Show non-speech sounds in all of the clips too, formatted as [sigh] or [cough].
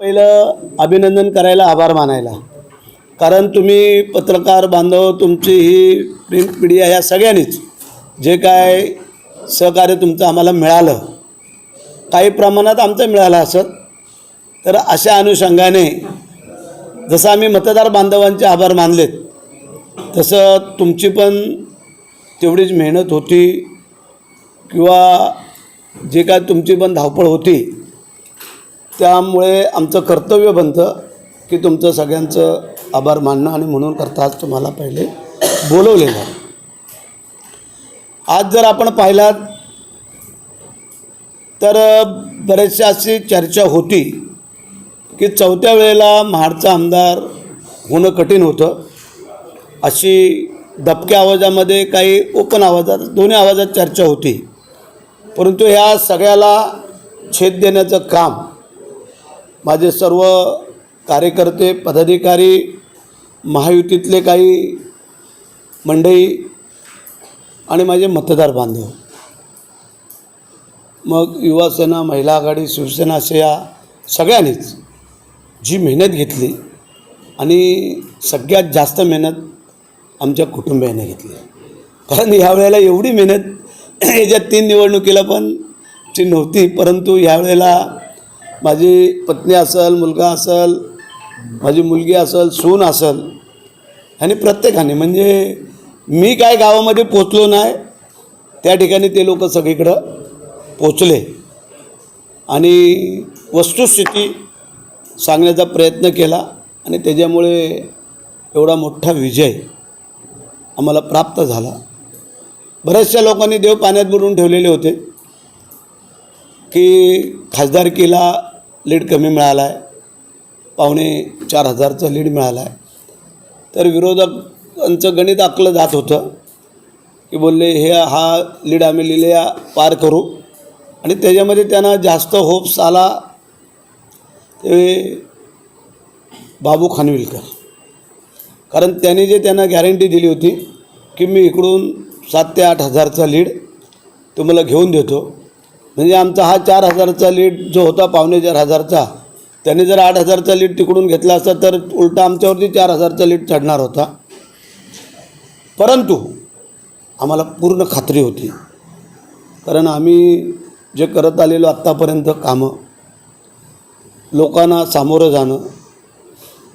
पहिलं अभिनंदन करायला आभार मानायला. कारण तुम्ही पत्रकार बांधव तुमची ही प्रिंट मीडिया ह्या सगळ्यांनीच जे काय सहकार्य तुमचं आम्हाला मिळालं काही प्रमाणात आमचं मिळालं असत तर अशा अनुषंगाने जसं आम्ही मतदार बांधवांचे आभार मानलेत तसं तुमची पण तेवढीच मेहनत होती किंवा जे काय तुमची पण धावपळ होती त्यामुळे आमचं कर्तव्य बनतं की तुमचं सगळ्यांचं आभार मानणं आणि म्हणून करता आज तुम्हाला पहिले बोलवलेलं आहे. आज जर आपण पाहिलात तर बरेचशा अशी चर्चा होती की चौथ्या वेळेला महाडचा आमदार होणं कठीण होतं. अशी दबक्या आवाजामध्ये काही ओपन आवाजात दोन्ही आवाजात चर्चा होती. परंतु ह्या सगळ्याला छेद देण्याचं काम माझे सर्व कार्यकर्ते पदाधिकारी महायुतीतले काही मंडळी आणि माझे मतदार बांधव. मग युवासेना महिला आघाडी शिवसेना असे या सगळ्यांनीच जी मेहनत घेतली आणि सगळ्यात जास्त मेहनत आमच्या कुटुंबियाने घेतली. कारण यावेळेला एवढी मेहनत [clears throat] याच्या तीन निवडणुकीला पण ची नव्हती परंतु यावेळेला माझी पत्नी असेल मुलगा असेल माझी मुलगी असेल सून असेल आणि प्रत्येकाने म्हणजे मी काय गावामध्ये पोचलो नाही त्या ठिकाणी ते लोक सगळीकडं पोचले. आणि वस्तुस्थिती सांगण्याचा प्रयत्न केला आणि त्याच्यामुळे एवढा मोठा विजय आम्हाला प्राप्त झाला. बऱ्याचशा लोकांनी देव पाण्यात बुडून ठेवलेले होते. की खासदारकीला लीड कमी मिळाला आहे पावणे चार हजारचं लीड मिळाला आहे तर विरोधकांचं गणित आखलं जात होतं की बोलले हे हा लीड आम्ही लिहिल्या पार करू. आणि त्याच्यामध्ये त्यांना जास्त होप्स आला ते बाबू खानविलकर. कारण त्यांनी जे त्यांना गॅरंटी दिली होती की मी इकडून सात ते आठ हजारचा लीड तुम्हाला घेऊन देतो. म्हणजे आमचा हा चार हजारचा लीड जो होता पावणे चार हजारचा त्याने जर आठ हजारचा लीड तिकडून घेतला असता तर उलटा आमच्यावरती चार हजारचा लीड चढणार होता. परंतु आम्हाला पूर्ण खात्री होती. कारण आम्ही जे करत आलेलो आत्तापर्यंत कामं लोकांना सामोरं जाणं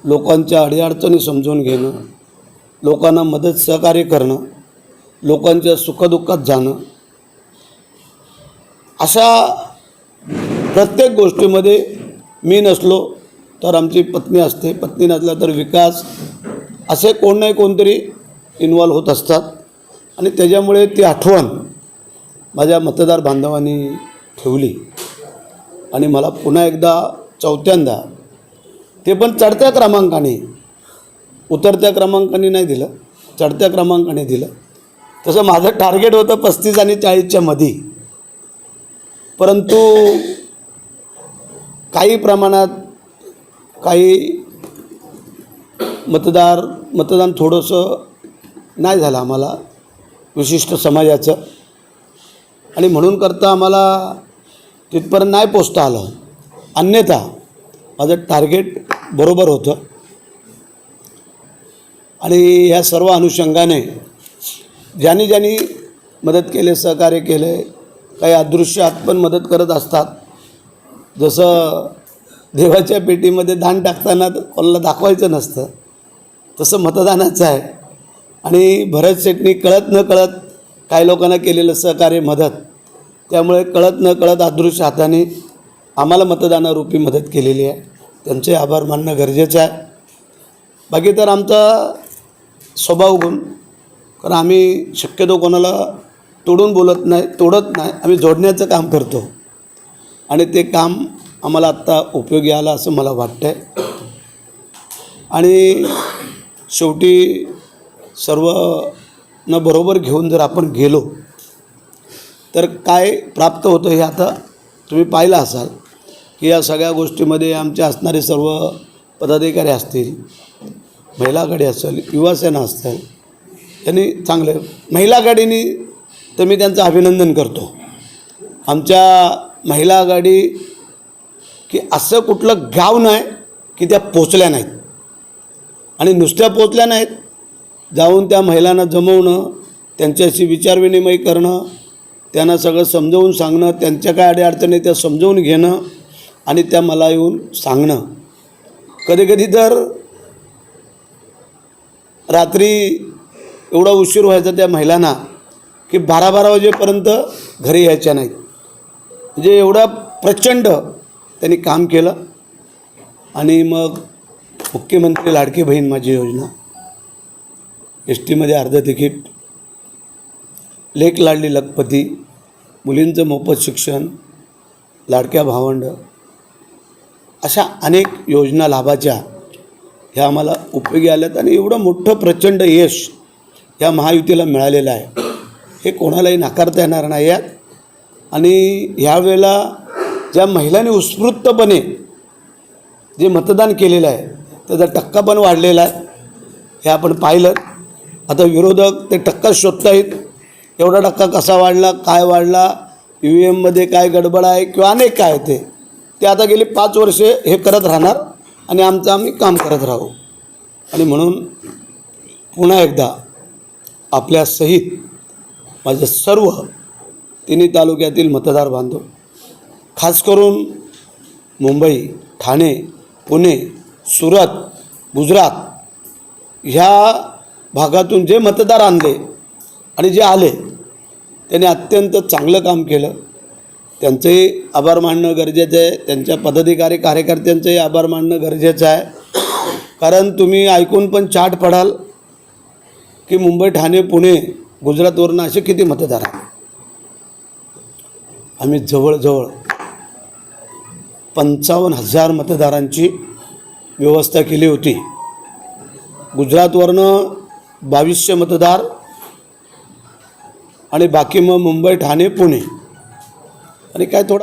लोकांच्या अडीअडचणी समजून घेणं लोकांना मदत सहकार्य करणं लोकांच्या सुखदुःखात जाणं अशा प्रत्येक गोष्टीमध्ये मी नसलो तर आमची पत्नी असते. पत्नी नसला तर विकास असे कोण नाही कोणतरी इन्वॉल्व्ह होत असतात. आणि त्याच्यामुळे ती आठवण माझ्या मतदार बांधवांनी ठेवली. आणि मला पुन्हा एकदा चौथ्यांदा ते पण चढत्या क्रमांकाने उतरत्या क्रमांकाने नाही दिलं चढत्या क्रमांकाने दिलं. तसं माझं टार्गेट होतं पस्तीस आणि चाळीसच्या मध्ये परंतु काही प्रमाणात काही मतदार मतदान थोडंसं नाही झालं आम्हाला विशिष्ट समाजाचं. आणि म्हणून करता आम्हाला तिथपर्यंत नाही पोचता आलं. अन्यथा माझं टार्गेट बरोबर होतं. आणि ह्या सर्व अनुषंगाने ज्यांनी ज्यांनी मदत केले सहकार्य केले काही अदृश्य हात पण मदत करत असतात. जसं देवाच्या पेटीमध्ये दान टाकताना कोणाला दाखवायचं नसतं. तसं मतदानाचं आहे. आणि भरत शेटणी कळत न कळत काही लोकांना केलेलं सहकार्य मदत. त्यामुळे कळत न कळत अदृश्य हाताने आम्हाला मतदानारूपी मदत केलेली आहे. त्यांचे आभार मानणं गरजेचं आहे. बाकी तर आमचा स्वभाव गुण कारण आम्ही शक्यतो कोणाला तोडून बोलत नाही तोडत नाही. आम्ही जोडण्याचं काम करतो. आणि ते काम आम्हाला आत्ता उपयोगी आलं असं मला वाटतं आहे आणि शेवटी सर्व न बरोबर घेऊन जर आपण गेलो तर काय प्राप्त होतं हे आता तुम्ही पाहिलं असाल की या सगळ्या गोष्टीमध्ये आमचे असणारे सर्व पदाधिकारी असतील महिला आघाडी असेल युवासेना असेल त्यांनी चांगले महिला आघाडीने तर मी त्यांचं अभिनंदन करतो. आमच्या महिला आघाडी की असं कुठलं गाव नाही की त्या पोचल्या नाहीत. आणि नुसत्या पोचल्या नाहीत जाऊन त्या महिलांना जमवणं त्यांच्याशी विचारविनिमय करणं त्यांना सगळं समजवून सांगणं त्यांच्या काय अडीअडचणी त्या समजवून घेणं आणि त्या मला येऊन सांगणं. कधीकधी तर रात्री एवढा उशीर व्हायचा त्या महिलांना की बारा बारा वाजेपर्यंत घरी यायच्या नाहीत. म्हणजे एवढा प्रचंड त्यांनी काम केलं. आणि मग मुख्यमंत्री लाडकी बहीण माझी योजना. एस टीमध्ये अर्ध तिकीट. लेक लाडली लखपती. मुलींचं मोफत शिक्षण. लाडक्या भावंड. अशा अनेक योजना लाभाच्या ह्या आम्हाला उपयोगी आल्यात. आणि एवढं मोठं प्रचंड यश या महायुतीला मिळालेलं आहे. हे कोणालाही नाकारता येणार नाही यात. आणि ह्यावेळेला ज्या महिलांनी उत्स्फूर्तपणे जे मतदान केलेलं आहे त्याचा टक्का पण वाढलेला आहे. हे आपण पाहिलं. आता विरोधक ते टक्का शोधतायत. एवढा टक्का कसा वाढला काय वाढला ई व्ही एममध्ये काय गडबड आहे किंवा अनेक काय ते ते आता गेली पाच वर्षे हे करत राहणार आणि आमचं आम्ही काम करत राहू. आणि म्हणून पुन्हा एकदा आपल्या सहित माझे सर्व तिन्ही तालुक्यातील मतदार बांधव खास करून मुंबई ठाणे पुणे सुरत गुजरात ह्या भागातून जे मतदार आणले आणि जे आले त्यांनी अत्यंत चांगलं काम केलं. त्यांचंही आभार मानणं गरजेचं आहे. त्यांच्या पदाधिकारी कार्यकर्त्यांचंही आभार मानणं गरजेचं आहे. कारण तुम्ही ऐकून पण चाट पडाल की मुंबई ठाणे पुणे गुजरातवरनं असे किती मतदार आहेत? आम्ही जवळजवळ पंचावन्न हजार मतदारांची व्यवस्था केली होती. गुजरातवरनं बावीसशे मतदार आणि बाकी मग मुंबई ठाणे पुणे. आणि काय थोडा